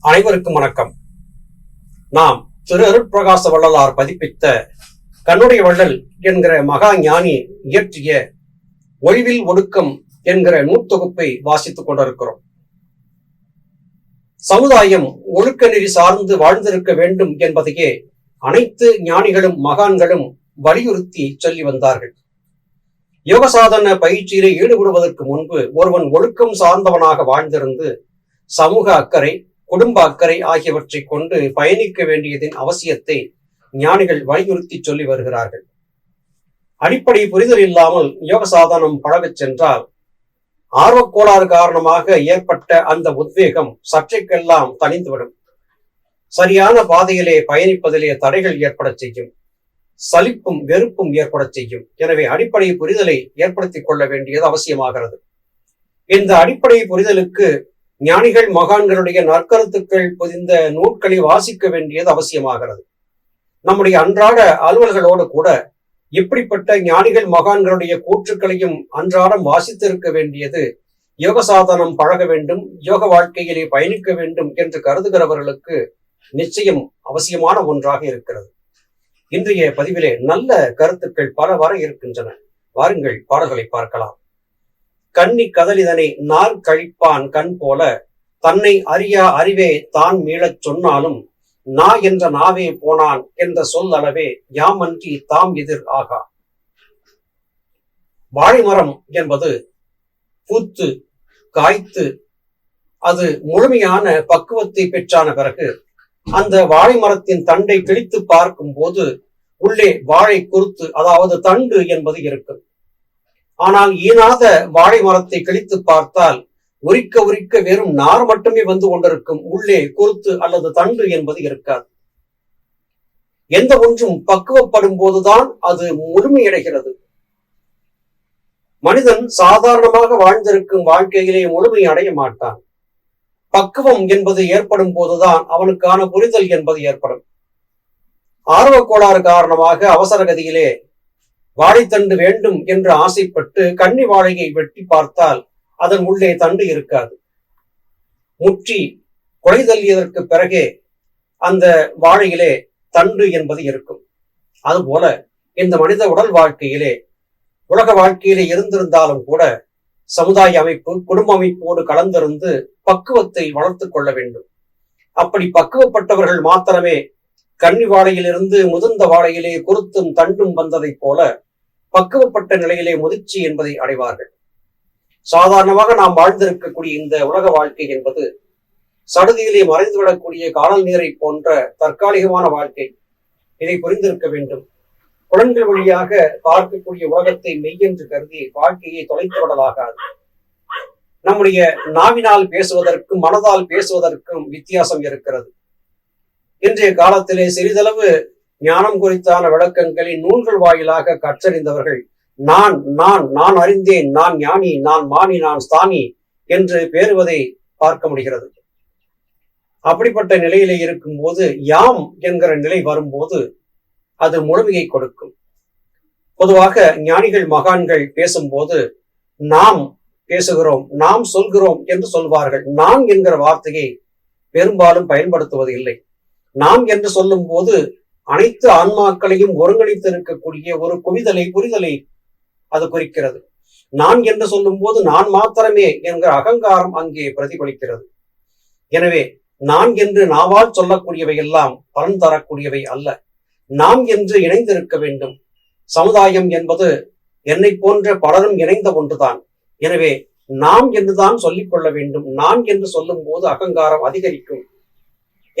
அனைவருக்கும் வணக்கம். நாம் திரு அருட்பிரகாச வள்ளலார் பதிப்பித்த கண்ணுடைய வள்ளல் என்கிற மகா ஞானி இயற்றிய ஒழிவில் ஒடுக்கம் என்கிற நூத்தொகுப்பை வாசித்துக் கொண்டிருக்கிறோம். சமுதாயம் ஒழுக்க நெறி சார்ந்து வாழ்ந்திருக்க வேண்டும் என்பதையே அனைத்து ஞானிகளும் மகான்களும் வலியுறுத்தி சொல்லி வந்தார்கள். யோகசாதன பயிற்சியிலே ஈடுபடுவதற்கு முன்பு ஒருவன் ஒழுக்கம் சார்ந்தவனாக வாழ்ந்திருந்து சமூக அக்கறை குடும்ப அக்கறை ஆகியவற்றை கொண்டு பயணிக்க வேண்டியதின் அவசியத்தை ஞானிகள் வலியுறுத்தி சொல்லி வருகிறார்கள். அடிப்படை புரிதல் இல்லாமல் யோக சாதனம் பழகச் சென்றால் ஆர்வக்கோளாறு காரணமாக ஏற்பட்ட அந்த உத்வேகம் சற்றைக்கெல்லாம் தணிந்துவிடும். சரியான பாதையிலே பயணிப்பதிலே தடைகள் ஏற்படச் செய்யும். சலிப்பும் வெறுப்பும் ஏற்படச் செய்யும். எனவே அடிப்படை புரிதலை ஏற்படுத்திக் கொள்ள வேண்டியது அவசியமாகிறது. இந்த அடிப்படை புரிதலுக்கு ஞானிகள் மகான்களுடைய நற்கருத்துக்கள் பொதிந்த நூல்களை வாசிக்க வேண்டியது அவசியமாகிறது. நம்முடைய அன்றாட அலுவல்களோடு கூட இப்படிப்பட்ட ஞானிகள் மகான்களுடைய கூற்றுக்களையும் அன்றாடம் வாசித்திருக்க வேண்டியது யோக சாதனம் பழக வேண்டும் யோக வாழ்க்கையிலே பயணிக்க வேண்டும் என்று கருதுகிறவர்களுக்கு நிச்சயம் அவசியமான ஒன்றாக இருக்கிறது. இன்றைய பதிவிலே நல்ல கருத்துக்கள் பல வர இருக்கின்றன. வாருங்கள் பாடல்களை பார்க்கலாம். கன்னி கதலிதனை நார் கழிப்பான் கண் போல தன்னை அறியா அறிவே தான் மீளச் சொன்னாலும் நா என்ற நாவே போனான் என்ற சொல் அளவே யாமன்றி தாம் எதிர் ஆகா. வாழைமரம் என்பது பூத்து காய்த்து அது முழுமையான பக்குவத்தை பெற்றான பிறகு அந்த வாழை மரத்தின் தண்டை கிழித்து பார்க்கும் போது உள்ளே வாழை குறுத்து அதாவது தண்டு என்பது இருக்கும். ஆனால் ஈனாத வாழை மரத்தை கிழித்து பார்த்தால் உரிக்க உரிக்க வெறும் நார் மட்டுமே வந்து கொண்டிருக்கும். உள்ளே குருத்து அல்லது தண்டு என்பது இருக்காது. எந்த ஒன்றும் பக்குவப்படும் போதுதான் அது முழுமையடைகிறது மனிதன் சாதாரணமாக வாழ்ந்திருக்கும் வாழ்க்கையிலே முழுமை அடைய மாட்டான். பக்குவம் என்பது ஏற்படும் போதுதான் அவனுக்கான புரிதல் என்பது ஏற்படும். ஆர்வக்கோளாறு காரணமாக அவசரகதியிலே வாழைத்தண்டு வேண்டும் என்று ஆசைப்பட்டு கன்னி வாழையை வெட்டி பார்த்தால் அதன் உள்ளே தண்டு இருக்காது. முற்றி கொலை தள்ளியதற்கு பிறகே அந்த வாழையிலே தண்டு என்பது இருக்கும். அதுபோல இந்த மனித உடல் வாழ்க்கையிலே உலக வாழ்க்கையிலே இருந்திருந்தாலும் கூட சமுதாய அமைப்பு குடும்ப அமைப்போடு கலந்திருந்து பக்குவத்தை வளர்த்து கொள்ள வேண்டும். அப்படி பக்குவப்பட்டவர்கள் மாத்திரமே கன்னி வாழையிலிருந்து முதிர்ந்த வாழையிலே குருத்தும் தண்டும் வந்ததைப் போல பக்குவப்பட்ட நிலையிலே முதிர்ச்சி என்பதை அடைவார்கள். சாதாரணமாக நாம் வாழ்ந்திருக்கக்கூடிய இந்த உலக வாழ்க்கை என்பது சடுதியிலே மறைந்துவிடக்கூடிய காணல் நீரை போன்ற தற்காலிகமான வாழ்க்கை. இதை புரிந்திருக்க வேண்டும். புலன்கள் வழியாக பார்க்கக்கூடிய உலகத்தை மெய்யென்று கருதி வாழ்க்கையை தொலைத்து விடலாகாது. நம்முடைய நாவினால் பேசுவதற்கும் மனதால் பேசுவதற்கும் வித்தியாசம் இருக்கிறது. இன்றைய காலத்திலே சிறிதளவு ஞானம் குறித்தான விளக்கங்களை நூல்கள் வாயிலாக கற்றறிந்தவர்கள் நான் நான் நான் அறிந்தேன் நான் ஞானி நான் மானி நான் ஸ்தானி என்று பேறுவதை பார்க்க முடிகிறது. அப்படிப்பட்ட நிலையிலே இருக்கும்போது யாம் என்கிற நிலை வரும்போது அது முழுமையை கொடுக்கும். பொதுவாக ஞானிகள் மகான்கள் பேசும்போது நாம் பேசுகிறோம் நாம் சொல்கிறோம் என்று சொல்வார்கள். நான் என்கிற வார்த்தையை பெரும்பாலும் பயன்படுத்துவது இல்லை நாம் என்று சொல்லும் போது அனைத்து ஆன்மாக்களையும் ஒருங்கிணைத்திருக்கக்கூடிய ஒரு குவிதலை புரிதலை அது குறிக்கிறது. நான் என்று சொல்லும் போது நான் மாத்திரமே என்கிற அகங்காரம் அங்கே பிரதிபலிக்கிறது. எனவே நான் என்று நாவால் சொல்லக்கூடியவை எல்லாம் பலன் தரக்கூடியவை அல்ல. நாம் என்று இணைந்திருக்க வேண்டும். சமுதாயம் என்பது என்னை போன்ற பலரும் இணைந்த ஒன்றுதான். எனவே நாம் என்றுதான் சொல்லிக் கொள்ள வேண்டும். நான் என்று சொல்லும் போது அகங்காரம் அதிகரிக்கும்.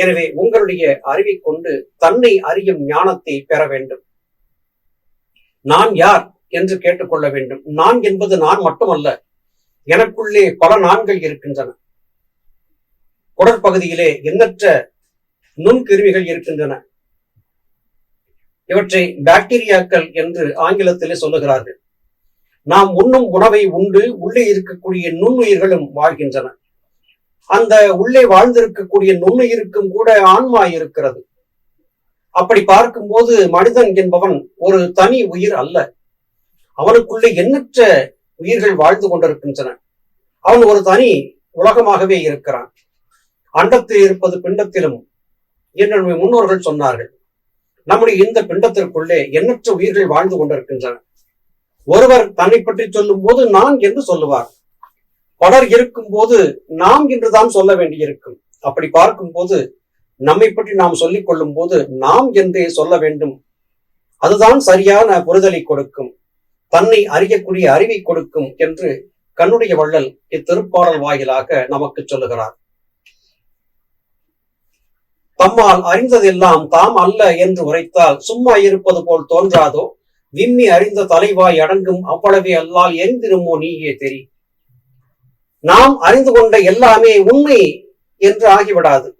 எனவே உங்களுடைய அறிவை கொண்டு தன்னை அறியும் ஞானத்தை பெற வேண்டும். நான் யார் என்று கேட்டுக்கொள்ள வேண்டும். நான் என்பது நான் மட்டுமல்ல எனக்குள்ளே பல நான்கள் இருக்கின்றன. குடற்பகுதியிலே எண்ணற்ற நுண்கிருமிகள் இருக்கின்றன. இவற்றை பாக்டீரியாக்கள் என்று ஆங்கிலத்திலே சொல்லுகிறார்கள். நாம் உண்ணும் உணவை உண்டு உள்ளே இருக்கக்கூடிய நுண்ணுயிர்களும் வாழ்கின்றன. அந்த உள்ளே வாழ்ந்திருக்கக்கூடிய நுண்ணுயிருக்கும் கூட ஆன்மா இருக்கிறது. அப்படி பார்க்கும்போது மனிதன் என்பவன் ஒரு தனி உயிர் அல்ல. அவனுக்குள்ளே எண்ணற்ற உயிர்கள் வாழ்ந்து கொண்டிருக்கின்றன. அவன் ஒரு தனி உலகமாகவே இருக்கிறான். அண்டத்தில் இருப்பது பிண்டத்திலும் என்று முன்னோர்கள் சொன்னார்கள் நம்முடைய இந்த பிண்டத்திற்குள்ளே எண்ணற்ற உயிர்கள் வாழ்ந்து கொண்டிருக்கின்றன. ஒருவர் தன்னை பற்றி சொல்லும் போது நான் என்று சொல்லுவார். பலர் இருக்கும் போது நாம் என்றுதான் சொல்ல வேண்டியிருக்கும். அப்படி பார்க்கும் போது நம்மை பற்றி நாம் சொல்லிக் கொள்ளும் போது நாம் என்றே சொல்ல வேண்டும். அதுதான் சரியான புரிதலை கொடுக்கும். தன்னை அறியக்கூடிய அறிவை கொடுக்கும் என்று கண்ணுடைய வள்ளல் இத்திருப்பாடல் வாயிலாக நமக்கு சொல்லுகிறார். தம்மால் அறிந்ததெல்லாம் தாம் அல்ல என்று உரைத்தால் சும்மா இருப்பது போல் தோன்றாதோ? விம்மி அறிந்த தலைவாய் அடங்கும் அவ்வளவே அல்லால் எரிந்திருமோ நீயே தெரி. நாம் அறிந்து கொண்ட எல்லாமே உண்மை என்று ஆகிவிடாது.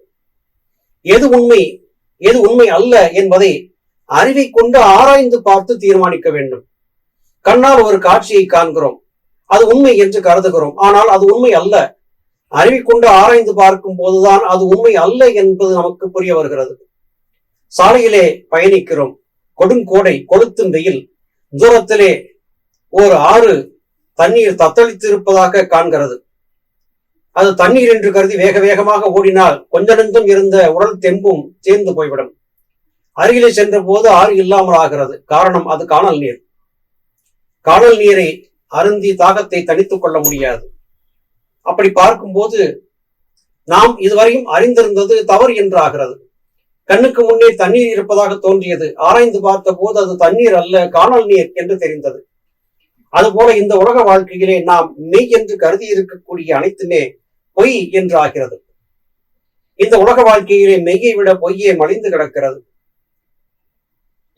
எது உண்மை எது உண்மை அல்ல என்பதை அறிவை கொண்டு ஆராய்ந்து பார்த்து தீர்மானிக்க வேண்டும். கண்ணால் ஒரு காட்சியை காண்கிறோம். அது உண்மை என்று கருதுகிறோம். ஆனால் அது உண்மை அல்ல. அறிவை கொண்டு ஆராய்ந்து பார்க்கும் போதுதான் அது உண்மை அல்ல என்பது நமக்கு புரிய வருகிறது. சாலையிலே பயணிக்கிறோம். கொடுங்கோடை கொளுத்தும் வெயில் தூரத்திலே ஒரு ஆறு தண்ணீர் தத்தளித்து இருப்பதாக காண்கிறது. அது தண்ணீர் என்று கருதி வேக வேகமாக ஓடினால் கொஞ்ச நெஞ்சம் இருந்த உடல் தெம்பும் சேர்ந்து போய்விடும். அருகிலே சென்ற போது ஆறு இல்லாமல் ஆகிறது. காரணம் அது காணல் நீர். காணல் நீரை அருந்தி தாகத்தை தணித்துக் கொள்ள முடியாது. அப்படி பார்க்கும்போது நாம் இதுவரையும் அறிந்திருந்தது தவறு என்று ஆகிறது கண்ணுக்கு முன்னே தண்ணீர் இருப்பதாக தோன்றியது. ஆராய்ந்து பார்த்த போது அது தண்ணீர் அல்ல காணல் நீர் என்று தெரிந்தது. அதுபோல இந்த உலக வாழ்க்கையிலே நாம் மெய் என்று கருதி இருக்கக்கூடிய அனைத்துமே பொய் என்று ஆகிறது இந்த உலக வாழ்க்கையிலே மெய்யை விட பொய்யே மலிந்து கிடக்கிறது.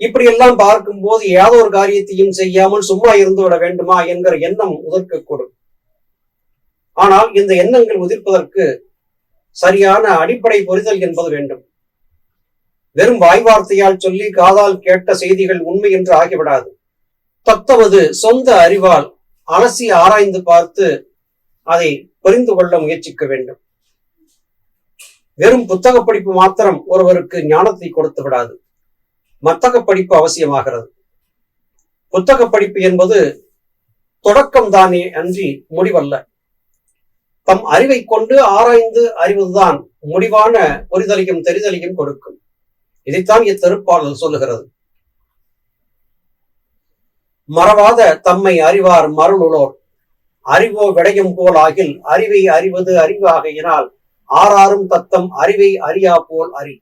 இப்படியெல்லாம் பார்க்கும் போது ஏதோ ஒரு காரியத்தையும் செய்யாமல் சும்மா இருந்து விட வேண்டுமா என்கிற எண்ணம் உதிர்க்கக்கூடும். ஆனால் இந்த எண்ணங்கள் உதிர்ப்பதற்கு சரியான அடிப்படை புரிதல் என்பது வேண்டும். வெறும் வாய்வார்த்தையால் சொல்லி காதால் கேட்ட செய்திகள் உண்மை என்று ஆகிவிடாது. தத்தவது சொந்த அறிவால் அலசி ஆராய்ந்து பார்த்து அதை புரிந்து கொள்ள முயற்சிக்க வேண்டும். வெறும் புத்தக படிப்பு மாத்திரம் ஒருவருக்கு ஞானத்தை கொடுத்து விடாது. மத்தக படிப்பு அவசியமாகிறது. புத்தக படிப்பு என்பது தொடக்கம் தானே அன்றி முடிவல்ல. தம் அறிவை கொண்டு ஆராய்ந்து அறிவதுதான் முடிவான புரிதலையும் தெரிதலையும் கொடுக்கும். இதைத்தான் இத்திருப்பாளர் சொல்லுகிறது. மறவாத தம்மை அறிவார் மருளுளோர். அறிவோ விடையும் போல் ஆகில் அறிவை அறிவது அறிவு ஆகையினால் ஆறாரும் தத்தம் அறிவை அறியா போல் அறி.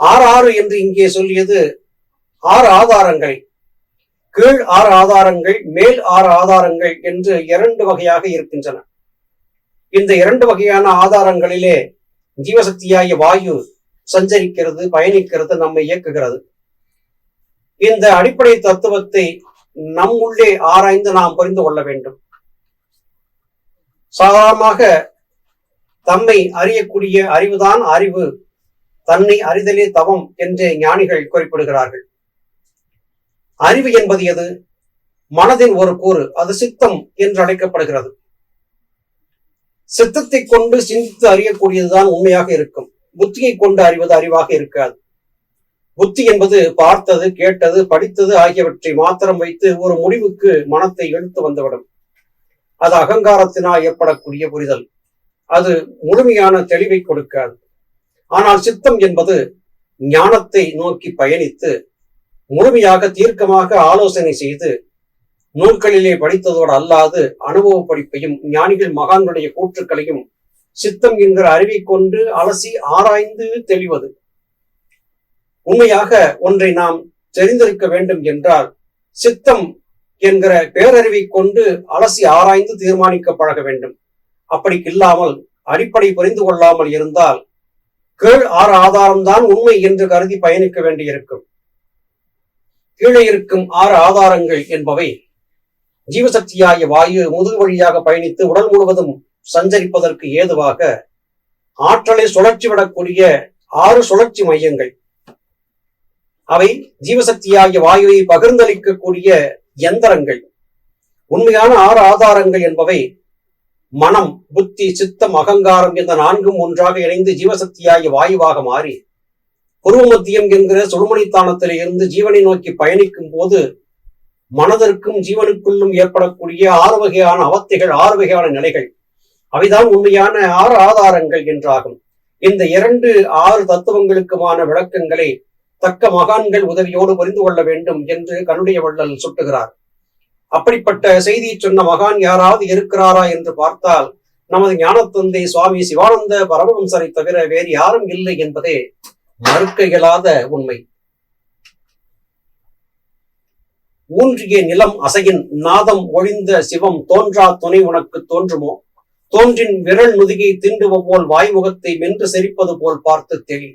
ஆறாறு என்று இங்கே சொல்லியது ஆறு ஆதாரங்கள். கீழ் ஆறு ஆதாரங்கள் மேல் ஆறு ஆதாரங்கள் என்று இரண்டு வகையாக இருக்கின்றன. இந்த இரண்டு வகையான ஆதாரங்களிலே ஜீவசக்தியாகிய வாயு சஞ்சரிக்கிறது பயணிக்கிறது நம்மை இயக்குகிறது. இந்த அடிப்படை தத்துவத்தை நம் உள்ளே ஆராய்ந்து நாம் புரிந்து கொள்ள வேண்டும். சாதாரணமாக தம்மை அறியக்கூடிய அறிவுதான் அறிவு. தன்னை அறிதலே தவம் என்று ஞானிகள் குறிப்பிடுகிறார்கள். அறிவு என்பது எது? மனதின் ஒரு கூறு அது சித்தம் என்று அழைக்கப்படுகிறது. சித்தத்தை கொண்டு சிந்தித்து அறியக்கூடியதுதான் உண்மையாக இருக்கும். புத்தியை கொண்டு அறிவது அறிவாக இருக்காது. புத்தி என்பது பார்த்தது கேட்டது படித்தது ஆகியவற்றை மாத்திரம் வைத்து ஒரு முடிவுக்கு மனத்தை இழுத்து வந்துவிடும். அது அகங்காரத்தினால் ஏற்படக்கூடிய புரிதல். அது முழுமையான தெளிவை கொடுக்காது. ஆனால் சித்தம் என்பது ஞானத்தை நோக்கி பயணித்து முழுமையாக தீர்க்கமாக ஆலோசனை செய்து நூல்களிலே படித்ததோடு அல்லாது அனுபவ படிப்பையும் ஞானிகள் மகான்களுடைய கூற்றுக்களையும் சித்தம் என்கிற அறிவை கொண்டு அலசி ஆராய்ந்து தெளிவது. உண்மையாக ஒன்றை நாம் தெரிந்திருக்க வேண்டும் என்றால் சித்தம் என்கிற பேரறிவை கொண்டு அலசி ஆராய்ந்து தீர்மானிக்க பழக வேண்டும். அப்படி இல்லாமல் அடிப்படை புரிந்து கொள்ளாமல் இருந்தால் கீழ் ஆறு ஆதாரம்தான் உண்மை என்று கருதி பயணிக்க வேண்டியிருக்கும். கீழே இருக்கும் ஆறு ஆதாரங்கள் என்பவை ஜீவசக்தியாகிய வாயு முதுகு வழியாக பயணித்து உடல் முழுவதும் சஞ்சரிப்பதற்கு ஏதுவாக ஆற்றலை சுழற்சி விடக்கூடிய ஆறு சுழற்சி மையங்கள். அவை ஜீவசக்தியாகிய வாயுவை பகிர்ந்தளிக்கக்கூடிய எந்திரங்கள். உண்மையான ஆறு ஆதாரங்கள் என்பவை மனம் புத்தி சித்தம் அகங்காரம் இந்த நான்கும் ஒன்றாக இணைந்து ஜீவசக்தியாகிய வாயுவாக மாறி புருவ மத்தியம் என்கிற சுடுமணித்தானத்திலே இருந்து ஜீவனை நோக்கி பயணிக்கும் போது மனதிற்கும் ஜீவனுக்குள்ளும் ஏற்படக்கூடிய ஆறு வகையான அவத்தைகள் ஆறு வகையான நிலைகள். அவைதான் உண்மையான ஆறு ஆதாரங்கள் என்றாகும். இந்த இரண்டு ஆறு தத்துவங்களுக்குமான விளக்கங்களை தக்க மகான்கள் உதவியோடு புரிந்து கொள்ள வேண்டும் என்று கருடைய வள்ளல் சுட்டுகிறார். அப்படிப்பட்ட செய்தியை சொன்ன மகான் யாராவது இருக்கிறாரா என்று பார்த்தால் நமது ஞானத்தந்தை சுவாமி சிவானந்த பரமஹம்சரை தவிர வேறு யாரும் இல்லை என்பதே மறுக்க இயலாத உண்மை. ஊன்றிய நிலம் அசையின் நாதம் ஒழிந்த சிவம் தோன்றா துணை உனக்கு தோன்றுமோ? தோன்றின் விரல் நுதுகை திண்டுவ போல் வாய்முகத்தை மென்று செரிப்பது போல் பார்த்து தெளி.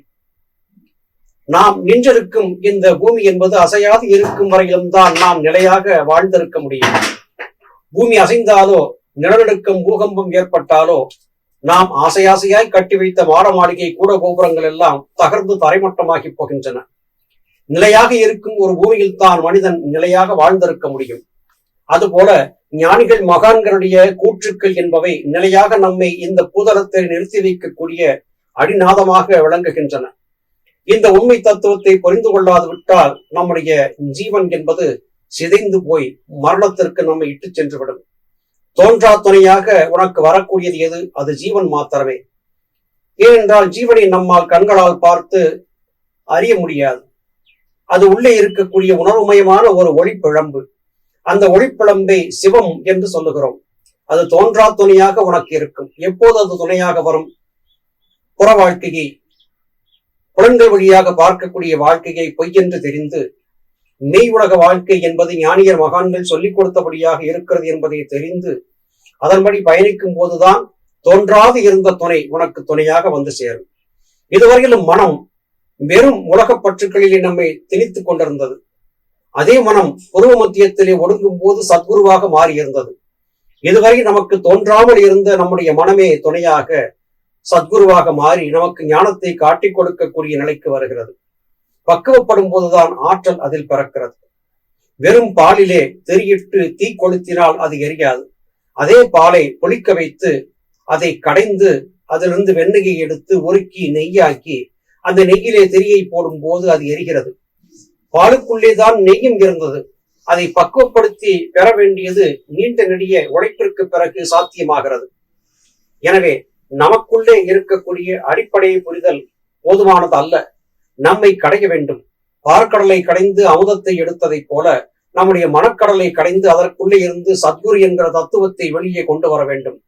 நாம் நின்றிருக்கும் இந்த பூமி என்பது அசையாது இருக்கும் வரையிலும் தான் நாம் நிலையாக வாழ்ந்திருக்க முடியும். பூமி அசைந்தாலோ நிலநடுக்கம் பூகம்பம் ஏற்பட்டாலோ நாம் ஆசையாசையாய் கட்டி வைத்த மாட மாளிகை கூட கோபுரங்கள் எல்லாம் தகர்ந்து தரைமட்டமாகி போகின்றன. நிலையாக இருக்கும் ஒரு பூமியில் தான் மனிதன் நிலையாக வாழ்ந்திருக்க முடியும். அதுபோல ஞானிகள் மகான்களுடைய கூற்றுக்கள் என்பவை நிலையாக நம்மை இந்த பூதளத்தை நிறுத்தி வைக்கக்கூடிய அடிநாதமாக விளங்குகின்றன. இந்த உண்மை தத்துவத்தை புரிந்து கொள்ளாது விட்டால் நம்முடைய ஜீவன் என்பது சிதைந்து போய் மரணத்திற்கு நம்மை இட்டு சென்றுவிடும். தோன்றா துணையாக உனக்கு வரக்கூடியது எது? அது ஜீவன் மாத்திரமே. ஏனென்றால் ஜீவனை நம்மால் கண்களால் பார்த்து அறிய முடியாது. அது உள்ளே இருக்கக்கூடிய உணர்வுமயமான ஒரு ஒளிப்பிழம்பு. அந்த ஒளிப்பிழம்பை சிவம் என்று சொல்லுகிறோம். அது தோன்றா துணையாக உனக்கு இருக்கும். எப்போது அது துணையாக வரும்? புற வாழ்க்கையை புலன்கள் வழியாக பார்க்கக்கூடிய வாழ்க்கையை பொய் என்று தெரிந்து மெய் உலக வாழ்க்கை என்பது ஞானியர் மகான்கள் சொல்லிக் கொடுத்தபடியாக இருக்கிறது என்பதை தெரிந்து அதன்படி பயணிக்கும் போதுதான் தோன்றாது இருந்த துணை உனக்கு துணையாக வந்து சேரும். இதுவரையிலும் மனம் வெறும் உலகப் பற்றுக்களிலே நம்மை திணித்துக் கொண்டிருந்தது. அதே மனம் உருவ மத்தியத்திலே ஒடுங்கும் போது சத்குருவாக மாறியிருந்தது. இதுவரை நமக்கு தோன்றாமல் இருந்த நம்முடைய மனமே துணையாக சத்குருவாக மாறி நமக்கு ஞானத்தை காட்டிக் கொடுக்கக்கூடிய நிலைக்கு வருகிறது. பக்குவப்படும் போதுதான் ஆற்றல் அதில் பிறக்கிறது. வெறும் பாலிலே தெரியிட்டு தீ கொளுத்தினால் அது எரியாது. அதே பாலை பொழிக்க வைத்து அதை கடைந்து அதிலிருந்து வெண்ணெயை எடுத்து உருக்கி நெய்யாக்கி அந்த நெய்யிலே தெரியை போடும் போது அது எரிகிறது. பாலுக்குள்ளே தான் நெய்யும் இருந்தது. அதை பக்குவப்படுத்தி பெற வேண்டியது நீண்ட நெடிய உழைப்பிற்கு பிறகு சாத்தியமாகிறது. எனவே நமக்குள்ளே இருக்கக்கூடிய அடிப்படையை புரிதல் போதுமானது அல்ல. நம்மை கடைய வேண்டும். பார்க்கடலை கடைந்து அமுதத்தை எடுத்ததைப் போல நம்முடைய மனக்கடலை கடைந்து அதற்குள்ளே இருந்து சத்குரு என்கிற தத்துவத்தை வெளியே கொண்டு வர வேண்டும்.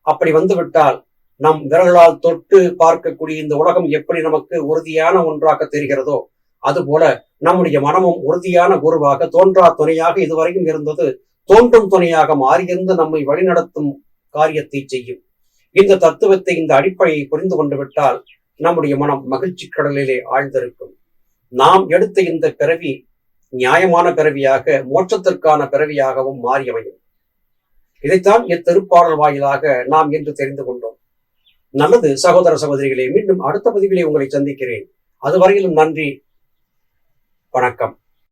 அப்படி வந்துவிட்டால் நம் விரல்களால் தொட்டு பார்க்கக்கூடிய இந்த உலகம் எப்படி நமக்கு உறுதியான ஒன்றாக தெரிகிறதோ அதுபோல நம்முடைய மனமும் உறுதியான குருவாக தோன்றா துணையாக இதுவரையும் இருந்தது தோன்றும் துணையாக மாறியிருந்து நம்மை வழிநடத்தும் காரியத்தை செய்யும். இந்த தத்துவத்தை இந்த அடிப்படையை புரிந்து கொண்டு விட்டால் நம்முடைய மனம் மகிழ்ச்சி கடலிலே ஆழ்ந்திருக்கும். நாம் எடுத்த இந்த பிறவி நியாயமான பிறவியாக மோட்சத்திற்கான பிறவியாகவும் மாறியமையும். இதைத்தான் இத்திருப்பாடல் வாயிலாக நாம் என்று தெரிந்து கொண்டோம். நல்லது சகோதர சகோதரிகளே மீண்டும் அடுத்த பதிவிலே உங்களை சந்திக்கிறேன். அதுவரையிலும் நன்றி வணக்கம்.